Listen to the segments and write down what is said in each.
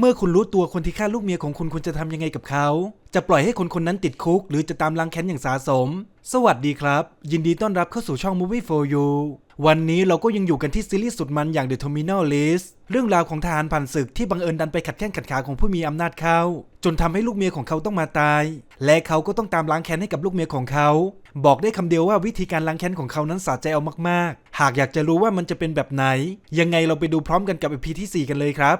เมื่อคุณรู้ตัวคนที่ฆ่าลูกเมียของคุณคุณจะทำยังไงกับเขา จะปล่อยให้คนคนนั้นติดคุก หรือจะตามล้างแค้นอย่างสาสม สวัสดีครับ ยินดีต้อนรับเข้าสู่ช่อง Movie for You วันนี้เราก็ยังอยู่กันที่ซีรีส์สุดมันอย่าง The Terminal List เรื่องราวของทหารผ่านศึกที่บังเอิญดันไปขัดแข้งขัดขาของผู้มีอำนาจเขาจนทำให้ลูกเมียของเขาต้องมาตาย และเขาก็ต้องตามล้างแค้นให้กับลูกเมียของเขา บอกได้คำเดียวว่าวิธีการล้างแค้นของเขานั้นสะใจเอามากๆ หากอยากจะรู้ว่ามันจะเป็นแบบไหน ยังไงเราไปดูพร้อมกันกับ EP ที่ 4 กันเลยครับ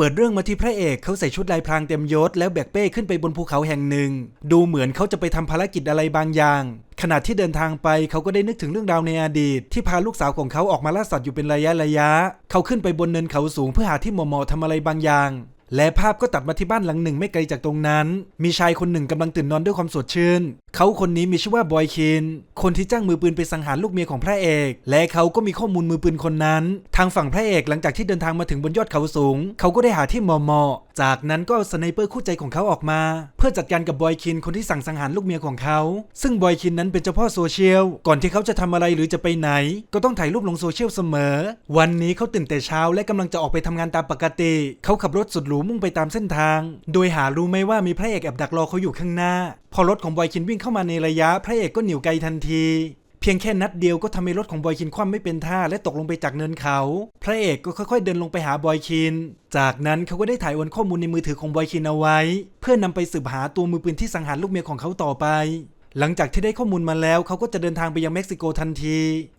เปิดเรื่องมาที่พระเอกเขาใส่ชุดลายพรางเต็มยศแล้วแบกเป้ขึ้นไปบนภูเขาแห่งหนึ่ง ดูเหมือนเขาจะไปทำภารกิจอะไรบางอย่าง ขณะที่เดินทางไปเขาก็ได้นึกถึงเรื่องราวในอดีต ที่พาลูกสาวของเขาออกมาล่าสัตว์อยู่เป็นระยะระยะ เขาขึ้นไปบนเนินเขาสูงเพื่อหาที่เหมาะๆทำอะไรบางอย่าง และภาพก็ตัดมาที่บ้านหลังหนึ่งไม่ไกลจากตรงนั้น มีชายคนหนึ่งกำลังตื่นนอนด้วยความสดชื่น เขาคนนี้มีชื่อว่าบอยคิน คนที่จ้างมือปืนไปสังหารลูกเมียของพระเอก และเขาก็มีข้อมูลมือปืนคนนั้น ทางฝั่งพระเอกหลังจากที่เดินทางมาถึงบนยอดเขาสูง เขาก็ได้หาที่เหมาะๆจากนั้นก็เอาสไนเปอร์คู่ใจของเขาออกมา เพื่อจัดการกับบอยคินคนที่สั่งสังหารลูกเมียของเขา ซึ่งบอยคินนั้นเป็นเจ้าพ่อโซเชียล ก่อนที่เขาจะทำอะไรหรือจะไปไหน ก็ต้องถ่ายรูปลงโซเชียลเสมอ วันนี้เขาตื่นแต่เช้าและกำลังจะออกไปทำงานตามปกติ เขาขับรถสุดหรูมุ่งไปตามเส้นทาง โดยหารู้ไหมว่ามีพระเอกแอบดักรอเขาอยู่ข้างหน้า พอรถของบอยคินวิ่งเข้ามาในระยะ พระเอกก็เหนียวไกลทันที เพียงแค่นัดเดียวก็ทำให้รถของบอยคินคว่ำไม่เป็นท่าและตกลงไปจากเนินเขา พระเอกก็ค่อยๆ เดินลงไปหาบอยคิน จากนั้นเขาก็ได้ถ่ายโอนข้อมูลในมือถือของบอยคินเอาไว้ เพื่อนำไปสืบหาตัวมือปืนที่สังหารลูกเมียของเขาต่อไปหลังจากที่ได้ข้อมูลมาแล้วเขาก็จะเดินทางไปยังเม็กซิโกทันที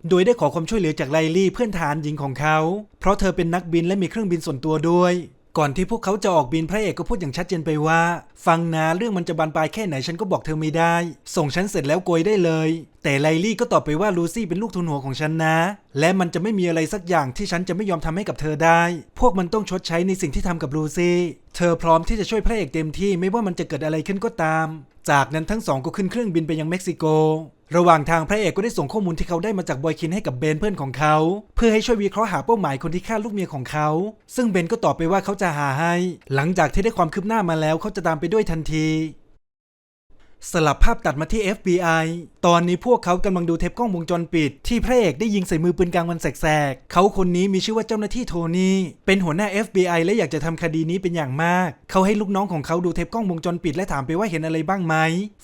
โดยได้ขอความช่วยเหลือจากไลลี่เพื่อนทหารหญิงของเขา เพราะเธอเป็นนักบินและมีเครื่องบินส่วนตัวด้วย ก่อนที่พวกเขาจะออกบินพระเอกก็พูดอย่างชัดเจนไปว่า ฟังนะเรื่องมันจะบานปลายแค่ไหนฉันก็บอกเธอไม่ได้ ส่งฉันเสร็จแล้วโกยได้เลย แต่ไลลี่ก็ตอบไปว่าลูซี่เป็นลูกทุนหัวของฉันนะ และมันจะไม่มีอะไรสักอย่างที่ฉันจะไม่ยอมทำให้กับเธอได้ พวกมันต้องชดใช้ในสิ่งที่ทำกับลูซี่ เธอพร้อมที่จะช่วยพระเอกเต็มที่ไม่ว่ามันจะเกิดอะไรขึ้นก็ตาม จากนั้นทั้งสองก็ขึ้นเครื่องบินไปยังเม็กซิโก ระหว่างทางพระเอกก็ได้ส่งข้อมูลที่เขาได้มาจากบอยคินให้กับเบนเพื่อนของเขา เพื่อให้ช่วยวิเคราะห์หาเป้าหมายคนที่ฆ่าลูกเมียของเขา ซึ่งเบนก็ตอบไปว่าเขาจะหาให้ หลังจากที่ได้ความคืบหน้ามาแล้วเขาจะตามไปด้วยทันที สลับภาพตัดมาที่ FBI ตอนนี้พวกเขากำลังดูเทปกล้องวงจรปิด ที่พระเอกได้ยิงใส่มือปืนกลางวันแสกๆ เขาคนนี้มีชื่อว่าเจ้าหน้าที่โทนี่ เป็นหัวหน้า FBI และอยากจะทำคดีนี้เป็นอย่างมาก เขาให้ลูกน้องของเขาดูเทปกล้องวงจรปิดและถามไปว่าเห็นอะไรบ้างไหม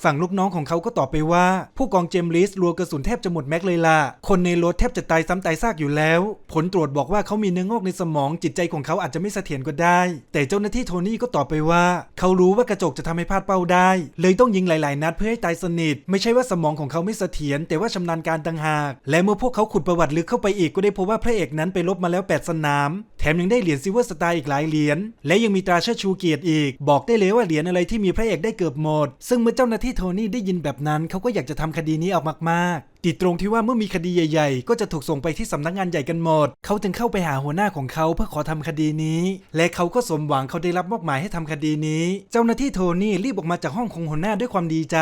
ฝั่งลูกน้องของเขาก็ตอบไปว่า ผู้กองเจมส์ลิสรัวกระสุนแทบจะหมดแม็กเลยล่ะ คนในรถแทบจะตายซ้ำตายซากอยู่แล้ว ผลตรวจบอกว่าเขามีเนื้องอกในสมองจิตใจของเขาอาจจะไม่เสถียรก็ได้ แต่เจ้าหน้าที่โทนี่ก็ตอบไปว่า เขารู้ว่ากระจกจะทำให้พลาดเป้าได้ เลยต้องยิงหลาย ๆ นัดเพื่อให้ตายสนิท ไม่ใช่ว่าสมองของเขาไม่เสถียรแต่ว่าชำนาญการต่างหาก และเมื่อพวกเขาขุดประวัติลึกเข้าไปอีกก็ได้พบว่าพระเอกนั้นไปลบมาแล้ว 8 สนาม แถมยังได้เหรียญซิลเวอร์สตาร์อีกหลายเหรียญและยังมีตราเชิดชูเกียรติอีก บอกได้เลยว่าเหรียญอะไรที่มีพระเอกได้เกือบหมด ซึ่งเมื่อเจ้าหน้าที่โทนี่ได้ยินแบบนั้นเขาก็อยากจะทำคดีนี้ออกมากๆ ติดตรงที่ว่าเมื่อมีคดีใหญ่ๆ ก็จะถูกส่งไปที่สำนักงานใหญ่กันหมด เขาจึงเข้าไปหาหัวหน้าของเขาเพื่อขอทำคดีนี้ และเขาก็สมหวังเขาได้รับมอบหมายให้ทำคดีนี้ เจ้าหน้าที่โทนี่รีบออกมาจากห้องของหัวหน้าด้วยความดีใจ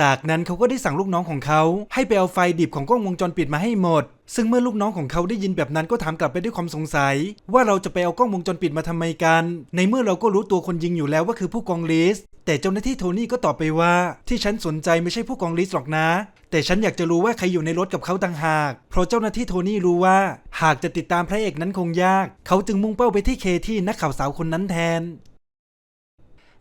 จากนั้นเขาก็ได้สั่งลูกน้องของเขา ให้ไปเอาไฟดิบของกล้องวงจรปิดมาให้หมด ซึ่งเมื่อลูกน้องของเขาได้ยินแบบนั้นก็ถามกลับไปด้วยความสงสัย ว่าเราจะไปเอากล้องวงจรปิดมาทำไมกัน ในเมื่อเราก็รู้ตัวคนยิงอยู่แล้วว่าคือผู้กองลิส แต่เจ้าหน้าที่โทนี่ก็ตอบไปว่า ที่ฉันสนใจไม่ใช่ผู้กองลิสหรอกนะ แต่ฉันอยากจะรู้ว่าใครอยู่ในรถกับเขาต่างหาก เพราะเจ้าหน้าที่โทนี่รู้ว่า หากจะติดตามพระเอกนั้นคงยาก เขาจึงมุ่งเป้าไปที่เคที่นักข่าวสาวคนนั้นแทน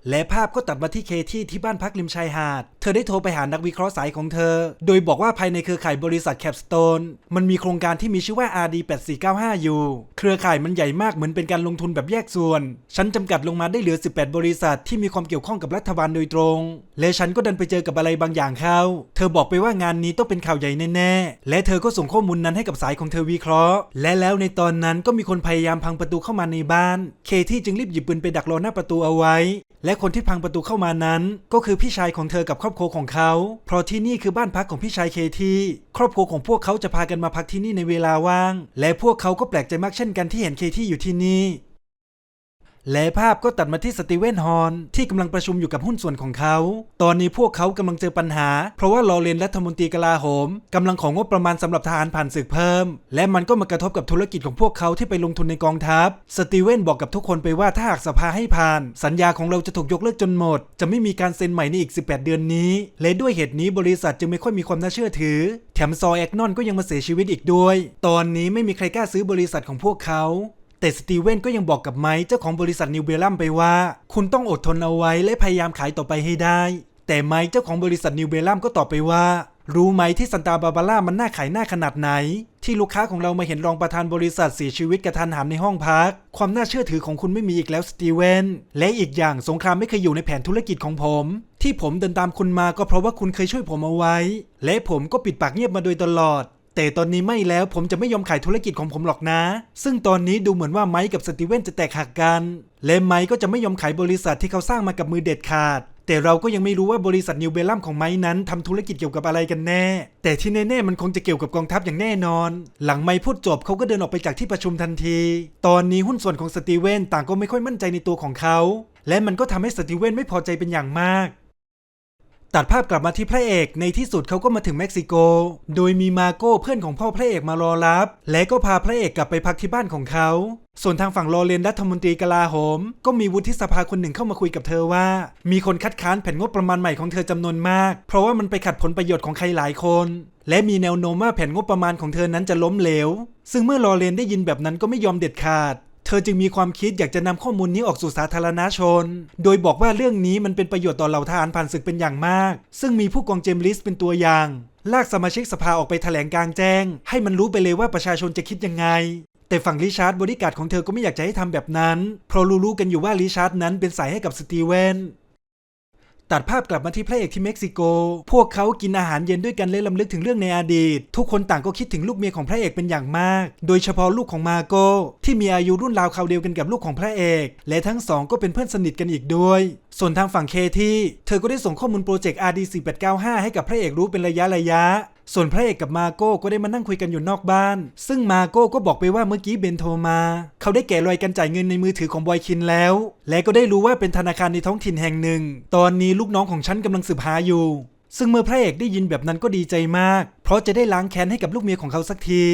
และภาพก็ตัดมาที่เคที่ที่บ้านพักริมชายหาด เธอได้โทรไปหานักวิเคราะห์สายของเธอ โดยบอกว่าภายในเครือข่ายบริษัทแคปสโตนมันมีโครงการที่มีชื่อว่า RD 8495อยู่ เครือข่ายมันใหญ่มากเหมือนเป็นการลงทุนแบบแยกส่วน ฉันจำกัดลงมาได้เหลือ 18 บริษัทที่มีความเกี่ยวข้องกับรัฐบาลโดยตรง และฉันก็ดันไปเจอกับอะไรบางอย่างเข้า เธอบอกไปว่างานนี้ต้องเป็นข่าวใหญ่แน่ๆ และเธอก็ส่งข้อมูลนั้นให้กับสายของเธอวิเคราะห์ และแล้วในตอนนั้นก็มีคนพยายามพังประตูเข้ามาในบ้าน เคที่จึงรีบหยิบปืนไปดักรอหน้าประตูเอาไว้ และคนที่พังประตูเข้ามานั้น ก็คือพี่ชายของเธอกับครอบครัวของเขา เพราะที่นี่คือบ้านพักของพี่ชายเคที่ครอบครัวของพวกเขาจะพากันมาพักที่นี่ในเวลาว่าง และพวกเขาก็แปลกใจมากเช่นกันที่เห็นเคที่อยู่ที่นี่ และภาพก็ตัดมาที่สตีเวนฮอร์นที่กำลังประชุมอยู่กับหุ้นส่วนของเขา ตอนนี้พวกเขากำลังเจอปัญหา เพราะว่าลอเรนรัฐมนตรีกลาโหมกำลังของงบประมาณสำหรับทหารผ่านศึกเพิ่ม และมันก็มากระทบกับธุรกิจของพวกเขาที่ไปลงทุนในกองทัพ สตีเวนบอกกับทุกคนไปว่าถ้าหากสภาให้ผ่าน สัญญาของเราจะถูกยกเลิกจนหมด จะไม่มีการเซ็นใหม่ในอีก 18 เดือนนี้ และด้วยเหตุนี้บริษัทจึงไม่ค่อยมีความน่าเชื่อถือ แถมซอแอกนอนก็ยังมาเสียชีวิตอีกด้วย ตอนนี้ไม่มีใครกล้าซื้อบริษัทของพวกเขา แต่สตีเวนก็ยังบอกกับไมค์เจ้าของบริษัทนิวเบลัมไปว่า คุณต้องอดทนเอาไว้และพยายามขายต่อไปให้ได้ แต่ไมค์เจ้าของบริษัทนิวเบลัมก็ตอบไปว่า รู้ไหมที่ซันตาบาบาร่ามันน่าขายหน้าขนาดไหน ที่ลูกค้าของเรามาเห็นรองประธานบริษัทเสียชีวิตกระทันหันในห้องพัก ความน่าเชื่อถือของคุณไม่มีอีกแล้วสตีเวนและอีกอย่างสงครามไม่เคยอยู่ในแผนธุรกิจของผม ที่ผมเดินตามคุณมาก็เพราะว่าคุณเคยช่วยผมเอาไว้ และผมก็ปิดปากเงียบมาโดยตลอด แต่ตอนนี้ไม่แล้วผมจะไม่ยอมขายธุรกิจของผมหรอกนะ ซึ่งตอนนี้ดูเหมือนว่าไมค์กับสตีเวนจะแตกหักกัน และไมค์ก็จะไม่ยอมขายบริษัทที่เขาสร้างมากับมือเด็ดขาด แต่เราก็ยังไม่รู้ว่าบริษัทนิวเบลัมของไม้นั้นทำธุรกิจเกี่ยวกับอะไรกันแน่ แต่ที่แน่ๆมันคงจะเกี่ยวกับกองทัพอย่างแน่นอน หลังไม้พูดจบเขาก็เดินออกไปจากที่ประชุมทันที ตอนนี้หุ้นส่วนของสตีเวนต่างก็ไม่ค่อยมั่นใจในตัวของเขา และมันก็ทำให้สตีเวนไม่พอใจเป็นอย่างมาก ตัดภาพกลับมาที่พระเอก ในที่สุดเขาก็มาถึงเม็กซิโก โดยมีมาโก้เพื่อนของพ่อพระเอกมารอรับ และก็พาพระเอกกลับไปพักที่บ้านของเขา ส่วนทางฝั่งลอเรนรัฐมนตรีกลาโหม ก็มีวุฒิสภาคนหนึ่งเข้ามาคุยกับเธอว่า มีคนคัดค้านแผนงบประมาณใหม่ของเธอจำนวนมาก เพราะว่ามันไปขัดผลประโยชน์ของใครหลายคน และมีแนวโน้มว่าแผนงบประมาณของเธอนั้นจะล้มเหลว ซึ่งเมื่อลอเรนได้ยินแบบนั้นก็ไม่ยอมเด็ดขาด ธอจึงมีความคิดอยากจะนำข้อมูลนี้ออกสู่สาธารณชน โดยบอกว่าเรื่องนี้มันเป็นประโยชน์ต่อเหล่าทหารผ่านศึกเป็นอย่างมาก ซึ่งมีผู้กองเจมส์ลิสเป็นตัวอย่าง ลากสมาชิกสภาออกไปแถลงกลางแจ้ง ให้มันรู้ไปเลยว่าประชาชนจะคิดยังไง แต่ฝั่งริชาร์ดบริการของเธอก็ไม่อยากจะให้ทำแบบนั้น เพราะรู้ๆกันอยู่ว่าริชาร์ดนั้นเป็นสายให้กับสตีเวน ตัดภาพกลับมาที่พระเอกที่เม็กซิโก พวกเขากินอาหารเย็นด้วยกันเล่ลำลึกถึงเรื่องในอดีต ทุกคนต่างก็คิดถึงลูกเมียของพระเอกเป็นอย่างมาก โดยเฉพาะลูกของมาโกที่มีอายุรุ่นราวคราวเดียวกันกับลูกของพระเอก และทั้งสองก็เป็นเพื่อนสนิทกันอีกด้วย ส่วนทางฝั่งเคที่เธอก็ได้ส่งข้อมูลโปรเจกต์ RD4895 ให้กับพระเอกรู้เป็นระยะระยะ ส่วนพระเอกกับมาโก้ก็ได้มานั่งคุยกันอยู่นอกบ้าน ซึ่งมาโก้ก็บอกไปว่าเมื่อกี้เบนโทรมา เขาได้แกะรอยการจ่ายเงินในมือถือของบอยคินแล้ว และก็ได้รู้ว่าเป็นธนาคารในท้องถิ่นแห่งหนึ่ง ตอนนี้ลูกน้องของฉันกำลังสืบหาอยู่ ซึ่งเมื่อพระเอกได้ยินแบบนั้นก็ดีใจมาก เพราะจะได้ล้างแค้นให้กับลูกเมียของเขาสักที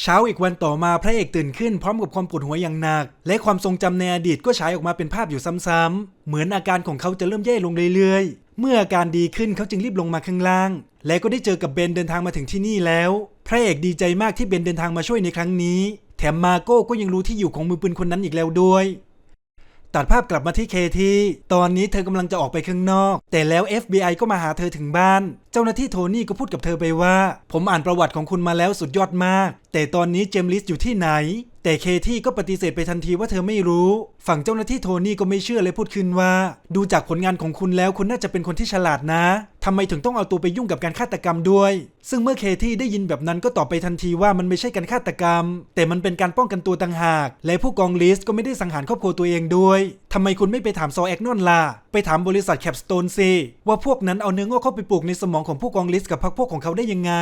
เช้าอีกวันต่อมาพระเอกตื่นขึ้นพร้อมกับความปวดหัวอย่างหนัก และความทรงจำในอดีตก็ฉายออกมาเป็นภาพอยู่ซ้ำๆเหมือนอาการของเขาจะเริ่มแย่ลงเรื่อยๆ เมื่ออาการดีขึ้นเขาจึงรีบลงมาข้างล่าง และก็ได้เจอกับเบนเดินทางมาถึงที่นี่แล้ว พระเอกดีใจมากที่เบนเดินทางมาช่วยในครั้งนี้ แถมมาโก้ก็ยังรู้ที่อยู่ของมือปืนคนนั้นอีกแล้วด้วย ตัดภาพกลับมาที่เคที่ตอนนี้เธอกำลังจะออกไปข้างนอก แต่แล้ว FBI ก็มาหาเธอถึงบ้าน เจ้าหน้าที่โทนี่ก็พูดกับเธอไปว่า ผมอ่านประวัติของคุณมาแล้วสุดยอดมาก แต่ตอนนี้เจมลิสอยู่ที่ไหน แต่เคที่ก็ปฏิเสธไปทันทีว่าเธอไม่รู้ ฝั่งเจ้าหน้าที่โทนี่ก็ไม่เชื่อเลยพูดขึ้นว่า ดูจากผลงานของคุณแล้วคุณน่าจะเป็นคนที่ฉลาดนะทำไมถึงต้องเอาตัวไปยุ่งกับการฆาตกรรมด้วย ซึ่งเมื่อเคที่ได้ยินแบบนั้นก็ตอบไปทันทีว่ามันไม่ใช่การฆาตกรรม แต่มันเป็นการป้องกันตัวต่างหาก และผู้กองลิสก็ไม่ได้สังหารครอบครัวตัวเองด้วย ทำไมคุณไม่ไปถามซอแอกนอนล่ะ ไปถามบริษัทแคปสโตนซิว่าพวกนั้นเอาเนื้องอกเข้าไปปลูกในสมองของผู้กองลิสกับพรรคพวกของเขาได้ยังไง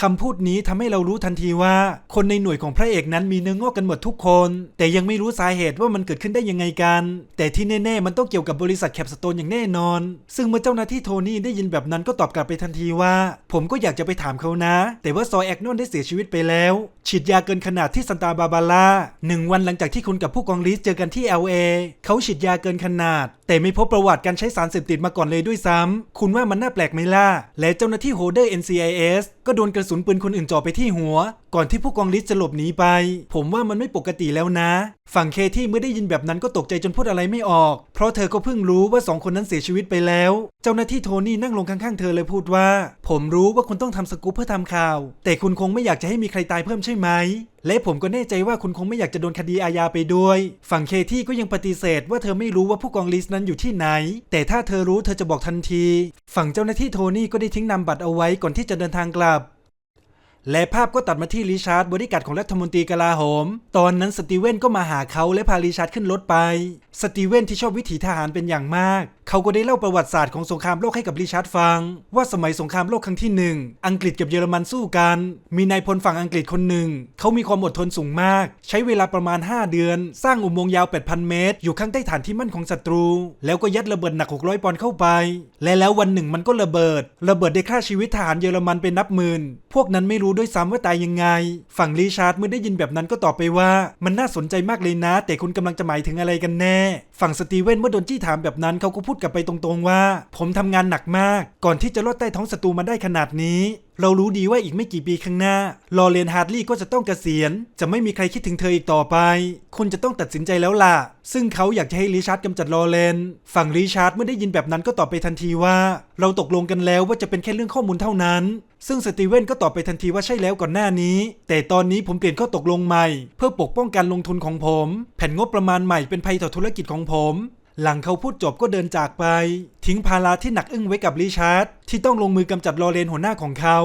คำพูดนี้ทำให้เรารู้ทันทีว่า คนในหน่วยของพระเอกนั้นมีเนื้องอกกันหมดทุกคน แต่ยังไม่รู้สาเหตุว่ามันเกิดขึ้นได้ยังไงกัน แต่ที่แน่ๆ มันต้องเกี่ยวกับบริษัทแคปสโตนอย่างแน่นอน ซึ่งเมื่อเจ้าหน้าที่โทนี่ได้ยินแบบนั้นก็ตอบกลับไปทันทีว่า ผมก็อยากจะไปถามเขานะ แต่ว่าซอแอกนอนได้เสียชีวิตไปแล้ว ฉีดยาเกินขนาดที่ซันตาบาบาร่าหนึ่งวันหลังจากที่คุณกับผู้กองลิสเจอกันที่ LA เขาฉีดยาเกินขนาด แต่ไม่พบประวัติการใช้สารเสพติดมาก่อนเลยด้วยซ้ำ คุณว่ามันน่าแปลกไหมล่ะ และเจ้าหน้าที่โฮเดอร์ NCIS ก็โดนกระสุนปืนคนอื่นจ่อไปที่หัว ก่อนที่ผู้กองลิสจะหลบหนีไป ผมว่ามันไม่ปกติแล้วนะ ฝั่งเคที่เมื่อได้ยินแบบนั้นก็ตกใจจนพูดอะไรไม่ออก เพราะเธอก็เพิ่งรู้ว่าสองคนนั้นเสียชีวิตไปแล้ว เจ้าหน้าที่โทนี่นั่งลงข้างๆเธอเลยพูดว่า ผมรู้ว่าคุณต้องทำสกู๊ปเพื่อทำข่าว แต่คุณคงไม่อยากจะให้มีใครตายเพิ่มใช่ไหม และผมก็แน่ใจว่าคุณคงไม่อยากจะโดนคดีอาญาไปด้วย ฝั่งเคที่ก็ยังปฏิเสธว่าเธอไม่รู้ว่าผู้กองลิสนั้นอยู่ที่ไหน แต่ถ้าเธอรู้เธอจะบอกทันที ฝั่งเจ้าหน้าที่โทนี่ก็ได้ทิ้งนำบัตรเอาไว้ก่อนที่จะเดินทางกลับ และภาพก็ตัดมาที่ริชาร์ดบริการของรัฐมนตรีกลาโหม ตอนนั้นสตีเวนก็มาหาเขาและพาริชาร์ดขึ้นรถไป สตีเวนที่ชอบวิถีทหารเป็นอย่างมากเขาก็ได้เล่าประวัติศาสตร์ของสงครามโลกให้กับริชาร์ดฟัง ว่าสมัยสงครามโลกครั้งที่หนึ่งอังกฤษกับเยอรมันสู้กัน มีนายพลฝั่งอังกฤษคนหนึ่ง เขามีความอดทนสูงมาก ใช้เวลาประมาณ 5 เดือน สร้างอุโมงค์ยาว 8,000 เมตร อยู่ข้างใต้ฐานที่มั่นของศัตรู แล้วก็ยัดระเบิดหนัก 600 ปอนด์เข้าไป และแล้ววันหนึ่งมันก็ระเบิด ระเบิดได้ฆ่าชีวิตทหารเยอรมันเป็นนับหมื่น พวกนั้นไม่รู้ด้วยซ้ำว่าตายยังไง ฝั่งริชาร์ดเมื่อได้ยินแบบนั้นก็ตอบไปว่า มันน่าสนใจมากเลยนะ แต่คุณกำลังจะหมายถึงอะไรกันแน่ ฝั่งสตีเวนเมื่อโดนจี้ถามแบบนั้นเขาก็พูดดกลับไปตรงๆว่า ผมทำงานหนักมาก ก่อนที่จะลดใต้ท้องศัตรูมาได้ขนาดนี้ เรารู้ดีว่าอีกไม่กี่ปีข้างหน้าลอเรนฮาร์ดลีย์ก็จะต้องเกษียณ จะไม่มีใครคิดถึงเธออีกต่อไป คุณจะต้องตัดสินใจแล้วล่ะ ซึ่งเขาอยากจะให้ริชาร์ดกำจัดลอเรนฝั่งริชาร์ดเมื่อได้ยินแบบนั้นก็ตอบไปทันทีว่า เราตกลงกันแล้วว่าจะเป็นแค่เรื่องข้อมูลเท่านั้น ซึ่งสตีเวนก็ตอบไปทันทีว่าใช่แล้วก่อนหน้านี้ แต่ตอนนี้ผมเปลี่ยนข้อตกลงใหม่ เพื่อปกป้องการลงทุนของผม แผนงบประมาณใหม่เป็นภัยต่อธุรกิจของผม หลังเขาพูดจบก็เดินจากไป ทิ้งภาระที่หนักอึ้งไว้กับริชาร์ดที่ต้องลงมือกำจัดลอเรนหัวหน้าของเขา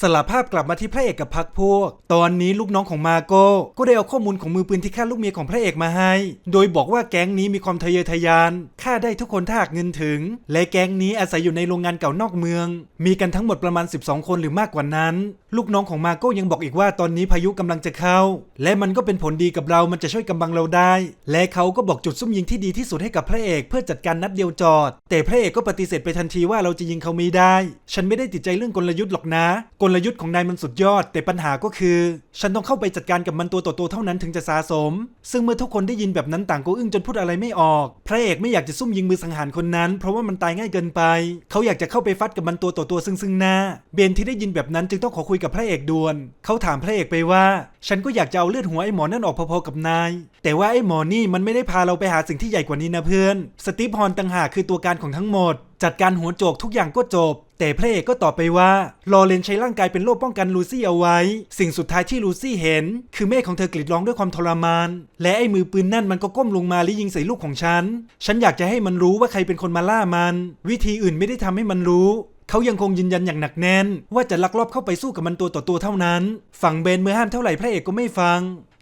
สลับภาพกลับมาที่พระเอกกับพักพวก ตอนนี้ลูกน้องของมาโก้ก็ได้เอาข้อมูลของมือปืนที่ฆ่าลูกเมียของพระเอกมาให้ โดยบอกว่าแก๊งนี้มีความทะเยอทะยานฆ่าได้ทุกคนถ้าหากเงินถึง และแก๊งนี้อาศัยอยู่ในโรงงานเก่านอกเมือง มีกันทั้งหมดประมาณ 12 คนหรือมากกว่านั้น ลูกน้องของมาโก้ยังบอกอีกว่าตอนนี้พายุกำลังจะเข้า และมันก็เป็นผลดีกับเรามันจะช่วยกำบังเราได้ และเขาก็บอกจุดซุ่มยิงที่ดีที่สุดให้กับพระเอกเพื่อจัดการนัดเดียวจอด แต่พระเอกก็ปฏิเสธไปทันทีว่าเราจะยิงเขาไม่ได้ ฉันไม่ได้ติดใจเรื่องกลยุทธ์หรอกนะกลยุทธ์ของนายมันสุดยอด แต่ปัญหาก็คือ ฉันต้องเข้าไปจัดการกับมันตัวต่อตัวเท่านั้นถึงจะสะสม ซึ่งเมื่อทุกคนได้ยินแบบนั้นต่างก็อึ้งจนพูดอะไรไม่ออก พระเอกไม่อยากจะซุ่มยิงมือสังหารคนนั้น เพราะว่ามันตายง่ายเกินไป เขาอยากจะเข้าไปฟัดกับมันตัวต่อตัวซึ่งซึ่งหน้า เบนที่ได้ยินแบบนั้นจึงต้องขอคุยกับพระเอกด่วน เขาถามพระเอกไปว่า ฉันก็อยากจะเอาเลือดหัวไอ้หมอนั่นออกพอๆกับนาย แต่ว่าไอ้หมอนี่มันไม่ได้พาเราไปหาสิ่งที่ใหญ่กว่านี้นะเพื่อน สตีฟฮอนต่างหากคือตัวการของทั้งหมด จัดการหัวโจกทุกอย่างก็จบ แต่พระเอกก็ตอบไปว่าลอเรนใช้ร่างกายเป็นโล่ป้องกันลูซี่เอาไว้ สิ่งสุดท้ายที่ลูซี่เห็น คือแม่ของเธอกรีดร้องด้วยความทรมาน และไอ้มือปืนนั่นมันก็ก้มลงมาและยิงใส่ลูกของฉัน ฉันอยากจะให้มันรู้ว่าใครเป็นคนมาล่ามัน วิธีอื่นไม่ได้ทำให้มันรู้ เขายังคงยืนยันอย่างหนักแน่น ว่าจะลักลอบเข้าไปสู้กับมันตัวต่อตัวเท่านั้น ฝั่งเบนเมื่อห้ามเท่าไหร่พระเอกก็ไม่ฟัง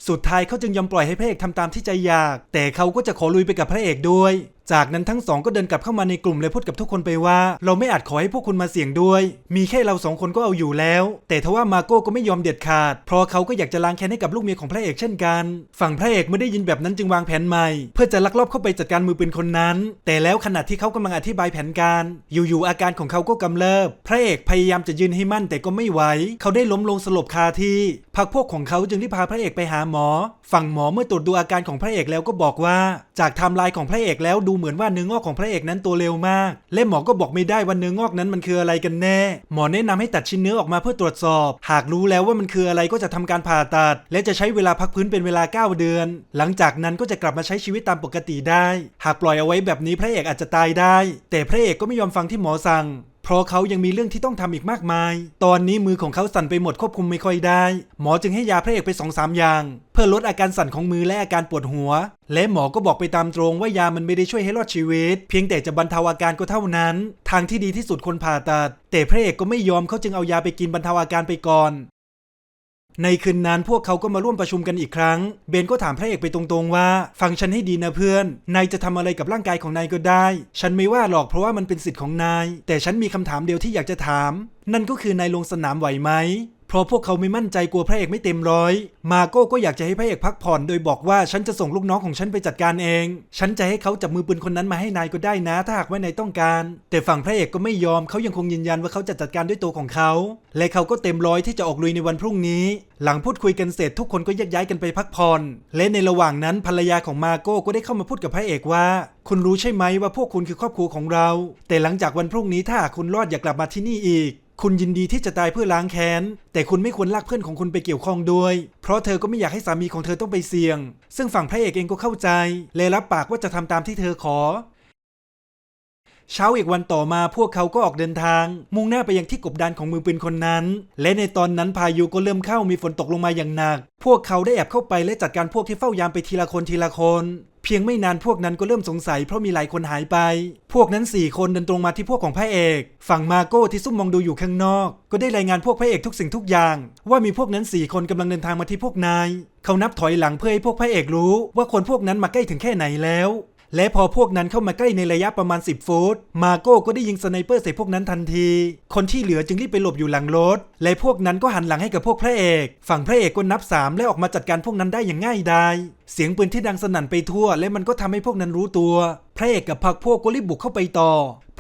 สุดท้ายเขาจึงยอมปล่อยให้พระเอกทำตามที่ใจอยาก แต่เขาก็จะขอลุยไปกับพระเอกด้วยจากนั้นทั้งสองก็เดินกลับเข้ามาในกลุ่มเลยพูดกับทุกคนไปว่า เราไม่อาจขอให้พวกคุณมาเสี่ยงด้วย มีแค่เราสองคนก็เอาอยู่แล้ว แต่ทว่ามาโก้ก็ไม่ยอมเด็ดขาด เพราะเขาก็อยากจะล้างแค้นให้กับลูกเมียของพระเอกเช่นกัน ฝั่งพระเอกเมื่อได้ยินแบบนั้นจึงวางแผนใหม่ เพื่อจะลักลอบเข้าไปจัดการมือปืนคนนั้น แต่แล้วขณะที่เขากำลังอธิบายแผนการ อยู่ๆอาการของเขาก็กำเริบ พระเอกพยายามจะยืนให้มั่นแต่ก็ไม่ไหว เขาได้ล้มลงสลบคาที่ พักพวกของเขาจึงรีบพาพระเอกไปหาหมอ ฝั่งหมอเมื่อตรวจดูอาการของพระเอกแล้วก็บอกว่า จากไทม์ไลน์ของพระเอกแล้วดูเหมือนว่าเนื้องอกของพระเอกนั้นตัวเร็วมาก และหมอก็บอกไม่ได้ว่าเนื้องอกนั้นมันคืออะไรกันแน่ หมอแนะนำให้ตัดชิ้นเนื้อออกมาเพื่อตรวจสอบ หากรู้แล้วว่ามันคืออะไรก็จะทำการผ่าตัด และจะใช้เวลาพักพื้นเป็นเวลา 9 เดือน หลังจากนั้นก็จะกลับมาใช้ชีวิตตามปกติได้ หากปล่อยเอาไว้แบบนี้พระเอกอาจจะตายได้ แต่พระเอกก็ไม่ยอมฟังที่หมอสั่ง เพราะเขายังมีเรื่องที่ต้องทำอีกมากมาย ตอนนี้มือของเขาสั่นไปหมดควบคุมไม่ค่อยได้ หมอจึงให้ยาพระเอกไปสองสามอย่าง เพื่อลดอาการสั่นของมือและอาการปวดหัว และหมอก็บอกไปตามตรงว่ายามันไม่ได้ช่วยให้รอดชีวิต เพียงแต่จะบรรเทาอาการก็เท่านั้น ทางที่ดีที่สุดคนผ่าตัด แต่พระเอกก็ไม่ยอมเขาจึงเอายาไปกินบรรเทาอาการไปก่อน ในคืนนั้นพวกเขาก็มาร่วมประชุมกันอีกครั้ง เบนก็ถามพระเอกไปตรงๆว่า ฟังฉันให้ดีนะเพื่อน นายจะทำอะไรกับร่างกายของนายก็ได้ ฉันไม่ว่าหรอกเพราะว่ามันเป็นสิทธิ์ของนาย แต่ฉันมีคำถามเดียวที่อยากจะถาม นั่นก็คือนายลงสนามไหวไหม เพราะพวกเขาไม่มั่นใจกลัวพระเอกไม่เต็มร้อย มาโก้ก็อยากจะให้พระเอกพักผ่อนโดยบอกว่าฉันจะส่งลูกน้องของฉันไปจัดการเอง ฉันจะให้เขาจับมือปืนคนนั้นมาให้นายก็ได้นะ ถ้าหากว่านายต้องการ แต่ฝั่งพระเอกก็ไม่ยอมเขายังคงยืนยันว่าเขาจะจัดการด้วยตัวของเขา และเขาก็เต็มร้อยที่จะออกลุยในวันพรุ่งนี้ หลังพูดคุยกันเสร็จทุกคนก็แยกย้ายกันไปพักผ่อน และในระหว่างนั้นภรรยาของมาโก้ก็ได้เข้ามาพูดกับพระเอกว่า คุณรู้ใช่ไหมว่าพวกคุณคือครอบครัวของเรา แต่หลังจากวันพรุ่งนี้ถ้าคุณรอดอย่ากลับมาที่นี่อีก คุณยินดีที่จะตายเพื่อล้างแค้น แต่คุณไม่ควรลากเพื่อนของคุณไปเกี่ยวข้องด้วย เพราะเธอก็ไม่อยากให้สามีของเธอต้องไปเสี่ยง ซึ่งฝั่งพระเอกเองก็เข้าใจเลยรับปากว่าจะทำตามที่เธอขอ เช้าอีกวันต่อมาพวกเขาก็ออกเดินทาง มุ่งหน้าไปยังที่กบดานของมือปืนคนนั้น และในตอนนั้นพายุก็เริ่มเข้ามีฝนตกลงมาอย่างหนัก พวกเขาได้แอบเข้าไปและจัดการพวกที่เฝ้ายามไปทีละคนทีละคน เพียงไม่นานพวกนั้นก็เริ่มสงสัยเพราะมีหลายคนหายไป พวกนั้นสี่คนเดินตรงมาที่พวกของพระเอก ฝั่งมาโก้ที่ซุ่มมองดูอยู่ข้างนอก ก็ได้รายงานพวกพระเอกทุกสิ่งทุกอย่าง ว่ามีพวกนั้นสี่คนกำลังเดินทางมาที่พวกนาย เขานับถอยหลังเพื่อให้พวกพระเอกรู้ ว่าคนพวกนั้นมาใกล้ถึงแค่ไหนแล้ว และพอพวกนั้นเข้ามาใกล้ในระยะประมาณ 10 ฟุต มาโก้ก็ได้ยิงสไนเปอร์ใส่พวกนั้นทันที คนที่เหลือจึงรีบไปหลบอยู่หลังรถ และพวกนั้นก็หันหลังให้กับพวกพระเอก ฝั่งพระเอกก็นับ 3 และออกมาจัดการพวกนั้นได้อย่างง่ายดาย เสียงปืนที่ดังสนั่นไปทั่ว และมันก็ทำให้พวกนั้นรู้ตัว พระเอกกับพรรคพวกก็รีบบุกเข้าไปต่อ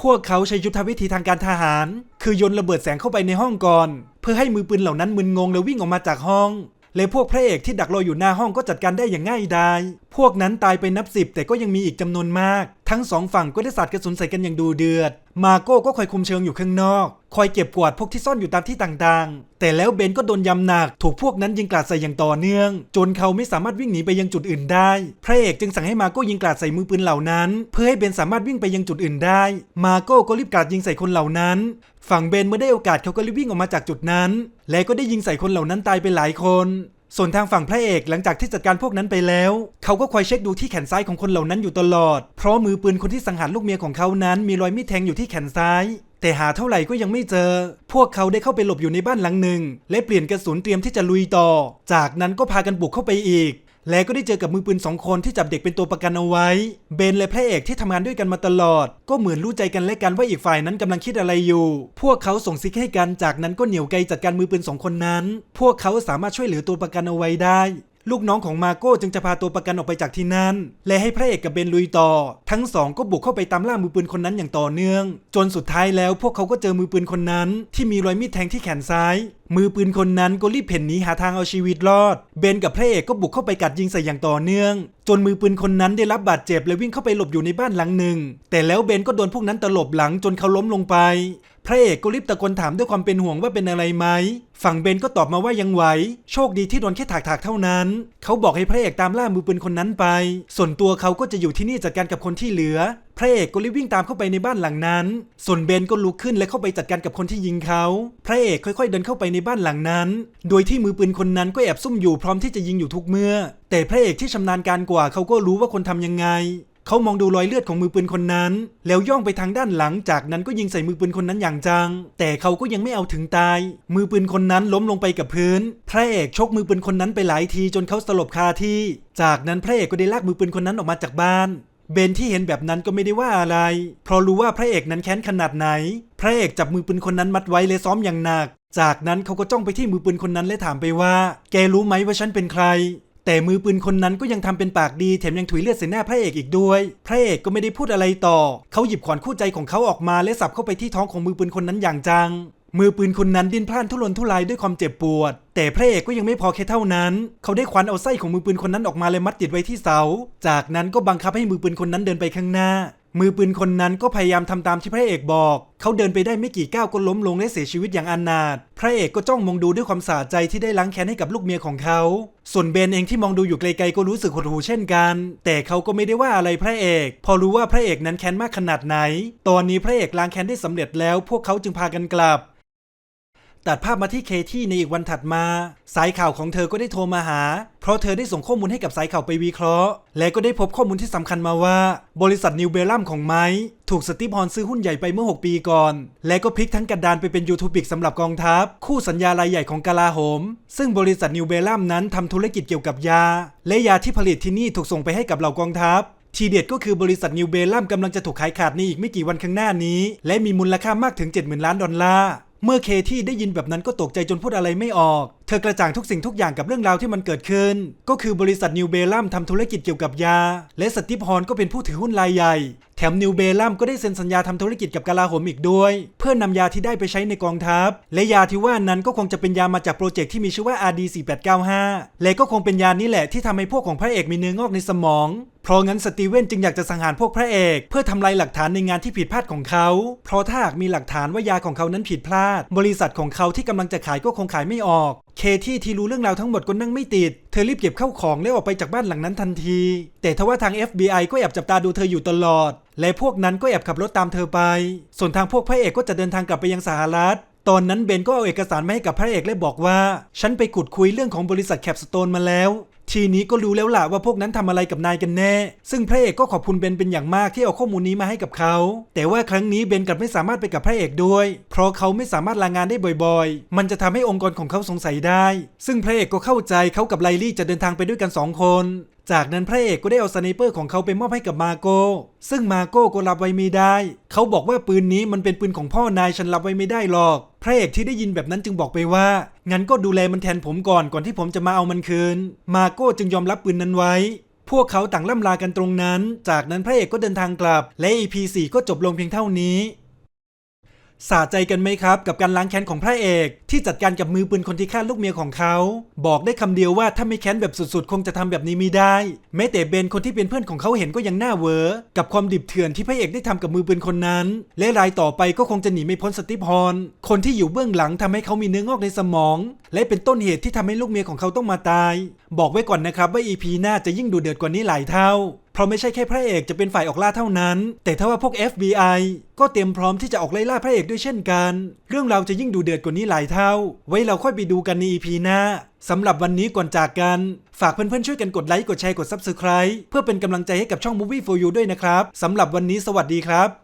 พวกเขาใช้ยุทธวิธีทางการทหาร คือโยนระเบิดแสงเข้าไปในห้องก่อน เพื่อให้มือปืนเหล่านั้นมึนงงแล้ววิ่งออกมาจากห้อง และพวกพระเอกที่ดักรออยู่หน้าห้องก็จัดการได้อย่างง่ายดาย พวกนั้นตายไปนับสิบแต่ก็ยังมีอีกจำนวนมาก ทั้งสองฝั่งก็ได้สาดกระสุนใส่กันอย่างดูเดือด มาโก้ก็คอยคุมเชิงอยู่ข้างนอก คอยเก็บกวาดพวกที่ซ่อนอยู่ตามที่ต่างๆ แต่แล้วเบนก็โดนยำหนัก ถูกพวกนั้นยิงกราดใส่อย่างต่อเนื่อง จนเขาไม่สามารถวิ่งหนีไปยังจุดอื่นได้ พระเอกจึงสั่งให้มาโก้ยิงกราดใส่มือปืนเหล่านั้น เพื่อให้เบนสามารถวิ่งไปยังจุดอื่นได้ มาโก้ก็รีบกราดยิงใส่คนเหล่านั้น ฝั่งเบนเมื่อได้โอกาสเขาก็รีบวิ่งออกมาจากจุดนั้น และก็ได้ยิงใส่คนเหล่านั้นตายไปหลายคน ส่วนทางฝั่งพระเอกหลังจากที่จัดการพวกนั้นไปแล้ว เขาก็คอยเช็คดูที่แขนซ้ายของคนเหล่านั้นอยู่ตลอด เพราะมือปืนคนที่สังหารลูกเมียของเขานั้น มีรอยมีดแทงอยู่ที่แขนซ้าย แต่หาเท่าไหร่ก็ยังไม่เจอ พวกเขาได้เข้าไปหลบอยู่ในบ้านหลังหนึ่ง และเปลี่ยนกระสุนเตรียมที่จะลุยต่อ จากนั้นก็พากันบุกเข้าไปอีก และก็ได้เจอกับมือปืนสองคนที่จับเด็กเป็นตัวประกันเอาไว้ เบนและพระเอกที่ทำงานด้วยกันมาตลอด ก็เหมือนรู้ใจกันและกันว่าอีกฝ่ายนั้นกำลังคิดอะไรอยู่ พวกเขาส่งซิกให้กันจากนั้นก็เหนี่ยวไกจัดการมือปืนสองคนนั้น พวกเขาสามารถช่วยเหลือตัวประกันเอาไว้ได้ ลูกน้องของมาโก้จึงจะพาตัวประกันออกไปจากที่นั่น และให้พระเอกกับเบนลุยต่อ ทั้งสองก็บุกเข้าไปตามล่ามือปืนคนนั้นอย่างต่อเนื่อง จนสุดท้ายแล้วพวกเขาก็เจอมือปืนคนนั้น ที่มีรอยมีดแทงที่แขนซ้าย มือปืนคนนั้นก็รีบเพ่นหนีหาทางเอาชีวิตรอด เบนกับพระเอกก็บุกเข้าไปกัดยิงใส่อย่างต่อเนื่อง จนมือปืนคนนั้นได้รับบาดเจ็บและวิ่งเข้าไปหลบอยู่ในบ้านหลังหนึ่ง แต่แล้วเบนก็โดนพวกนั้นตลบหลังจนเขาล้มลงไป พระเอกก็รีบตะโกนถามด้วยความเป็นห่วงว่าเป็นอะไรไหม ฝั่งเบนก็ตอบมาว่ายังไหว โชคดีที่โดนแค่ถากๆเท่านั้น เขาบอกให้พระเอกตามล่ามือปืนคนนั้นไป ส่วนตัวเขาก็จะอยู่ที่นี่จัดการกับคนที่เหลือ พระเอกก็รีบวิ่งตามเข้าไปในบ้านหลังนั้น ส่วนเบนก็ลุกขึ้นและเข้าไปจัดการกับคนที่ยิงเขา พระเอกค่อยๆเดินเข้าไปในบ้านหลังนั้น โดยที่มือปืนคนนั้นก็แอบซุ่มอยู่พร้อมที่จะยิงอยู่ทุกเมื่อ แต่พระเอกที่ชำนาญการกว่าเขาก็รู้ว่าคนทำยังไง เขามองดูรอยเลือดของมือปืนคนนั้น แล้วย่องไปทางด้านหลังจากนั้นก็ยิงใส่มือปืนคนนั้นอย่างจัง แต่เขาก็ยังไม่เอาถึงตาย มือปืนคนนั้นล้มลงไปกับพื้น พระเอกชกมือปืนคนนั้นไปหลายทีจนเขาสลบคาที่ จากนั้นพระเอกก็ได้ลากมือปืนคนนั้นออกมาจากบ้านเบนที่เห็นแบบนั้นก็ไม่ได้ว่าอะไร เพราะรู้ว่าพระเอกนั้นแค้นขนาดไหน พระเอกจับมือปืนคนนั้นมัดไว้และซ้อมอย่างหนัก จากนั้นเขาก็จ้องไปที่มือปืนคนนั้นและถามไปว่า แกรู้ไหมว่าฉันเป็นใคร แต่มือปืนคนนั้นก็ยังทำเป็นปากดีแถมยังถุยเลือดใส่หน้าพระเอกอีกด้วย พระเอกก็ไม่ได้พูดอะไรต่อ เขาหยิบขวานคู่ใจของเขาออกมาและสับเข้าไปที่ท้องของมือปืนคนนั้นอย่างจัง มือปืนคนนั้นดิ้นพล่านทุรนทุรายด้วยความเจ็บปวด แต่พระเอกก็ยังไม่พอแค่เท่านั้น เขาได้ควันเอาไส้ของมือปืนคนนั้นออกมาแลยมัดติดไว้ที่เสา จากนั้นก็บังคับให้มือปืนคนนั้นเดินไปข้างหน้า มือปืนคนนั้นก็พยายามทำตามที่พระเอกบอก เขาเดินไปได้ไม่กี่ก้าวก็ล้มลงและเสียชีวิตอย่างอนาถ พระเอกก็จ้องมองดูด้วยความสะใจที่ได้ล้างแค้นให้กับลูกเมียของเขา ส่วนเบนเองที่มองดูอยู่ไกลๆก็รู้สึกหดหู่เช่นกัน แต่เขาก็ไม่ได้ว่าอะไรพระเอก พอรู้ว่าพระเอกนั้นแค้นมากขนาดไหน ตอนนี้พระเอกล้างแค้นได้สำเร็จแล้ว พวกเขาจึงพากันกลับ ตัดภาพมาที่เคที่ในอีกวันถัดมา สายข่าวของเธอก็ได้โทรมาหา เพราะเธอได้ส่งข้อมูลให้กับสายข่าวไปวิเคราะห์ และก็ได้พบข้อมูลที่สำคัญมาว่า บริษัทนิวเบลัมของไม้ถูกสตีฟฮอนซื้อหุ้นใหญ่ไปเมื่อ 6 ปีก่อน และก็พลิกทั้งกระดานไปเป็นยูทูบิกสำหรับกองทัพ คู่สัญญารายใหญ่ของกาลาโหม ซึ่งบริษัทนิวเบลัมนั้นทำธุรกิจเกี่ยวกับยา และยาที่ผลิตที่นี่ถูกส่งไปให้กับเหล่ากองทัพทีเด็ดก็คือบริษัทนิวเบลัมกำลังจะถูกขายขาดในอีกไม่กี่วันข้างหน้านี้ และมีมูลค่ามากถึง 70,000 ล้านดอลลาร์ เมื่อเคที่ได้ยินแบบนั้นก็ตกใจจนพูดอะไรไม่ออก เธอกระจ่างทุกสิ่งทุกอย่างกับเรื่องราวที่มันเกิดขึ้น ก็คือบริษัทนิวเบลัมทำธุรกิจเกี่ยวกับยา และสตีฟฮอนก็เป็นผู้ถือหุ้นรายใหญ่ ถมนิวเบลัมก็ได้เซ็นสัญญาทำธุรกิจกับกาลาโหมอีกด้วย เพื่อนำยาที่ได้ไปใช้ในกองทัพ และยาที่ว่านั้นก็คงจะเป็นยามาจากโปรเจกต์ที่มีชื่อว่า RD4895 และก็คงเป็นยานี้แหละที่ทำให้พวกของพระเอกมีเนื้องอกในสมองเพราะงั้นสตีเวนจึงอยากจะสังหารพวกพระเอก เพื่อทำลายหลักฐานในงานที่ผิดพลาดของเขา เพราะถ้าหากมีหลักฐานว่ายาของเขานั้นผิดพลาด บริษัทของเขาที่กำลังจะขายก็คงขายไม่ออก เคที่ที่รู้เรื่องราวทั้งหมดก็นั่งไม่ติด เธอรีบเก็บเข้าของแล้วออกไปจากบ้านหลังนั้นทันที แต่ทว่าทาง FBI ก็แอบจับตาดูเธออยู่ตลอด และพวกนั้นก็แอบขับรถตามเธอไป ส่วนทางพวกพระเอกก็จะเดินทางกลับไปยังสหรัฐ ตอนนั้นเบนก็เอาเอกสารมาให้กับพระเอกและบอกว่า ฉันไปขุดคุยเรื่องของบริษัทแคปสโตนมาแล้ว ทีนี้ก็รู้แล้วล่ะว่าพวกนั้นทำอะไรกับนายกันแน่ ซึ่งพระเอกก็ขอบคุณเบนเป็นอย่างมากที่เอาข้อมูลนี้มาให้กับเขา แต่ว่าครั้งนี้เบนกลับไม่สามารถไปกับพระเอกด้วย เพราะเขาไม่สามารถลางานได้บ่อยๆ มันจะทำให้องค์กรของเขาสงสัยได้ ซึ่งพระเอกก็เข้าใจเขากับไลลี่จะเดินทางไปด้วยกันสองคน จากนั้นพระเอกก็ได้เอาสไนเปอร์ของเขาไปมอบให้กับมาโก ซึ่งมาโก้ก็รับไว้ไม่ได้ เขาบอกว่าปืนนี้มันเป็นปืนของพ่อนายฉันรับไว้ไม่ได้หรอก พระเอกที่ได้ยินแบบนั้นจึงบอกไปว่า งั้นก็ดูแลมันแทนผมก่อนก่อนที่ผมจะมาเอามันคืน มาโก้จึงยอมรับปืนนั้นไว้ พวกเขาต่างล่ำลากันตรงนั้น จากนั้นพระเอกก็เดินทางกลับ และ EP 4ก็จบลงเพียงเท่านี้ สะใจกันไหมครับ กับการล้างแค้นของพระเอก ที่จัดการกับมือปืนคนที่ฆ่าลูกเมียของเขา บอกได้คำเดียวว่าถ้าไม่แค้นแบบสุดๆ คงจะทำแบบนี้ไม่ได้ แม้แต่เบนคนที่เป็นเพื่อนของเขาเห็นก็ยังหน้าเวอกับความดิบเถื่อนที่พระเอกได้ทำกับมือปืนคนนั้น และรายต่อไปก็คงจะหนีไม่พ้นสติพรคนที่อยู่เบื้องหลังทำให้เขามีเนื้องอกในสมอง และเป็นต้นเหตุที่ทำให้ลูกเมียของเขาต้องมาตาย บอกไว้ก่อนนะครับว่า EP หน้าจะยิ่งดูเดือดกว่านี้หลายเท่า เพราะไม่ใช่แค่พระเอกจะเป็นฝ่ายออกล่าเท่านั้น แต่ถ้าว่าพวก FBI ก็เตรียมพร้อมที่จะออกไล่ล่าพระเอกด้วยเช่นกัน เรื่องราวจะยิ่งดูเดือดกว่านี้หลายเท่า ไว้เราค่อยไปดูกันใน EP หน้าสำหรับวันนี้ก่อนจากกัน ฝากเพื่อนๆช่วยกันกดไลค์กดแชร์กด Subscribe เพื่อเป็นกำลังใจให้กับช่อง Movie for You ด้วยนะครับสำหรับวันนี้สวัสดีครับ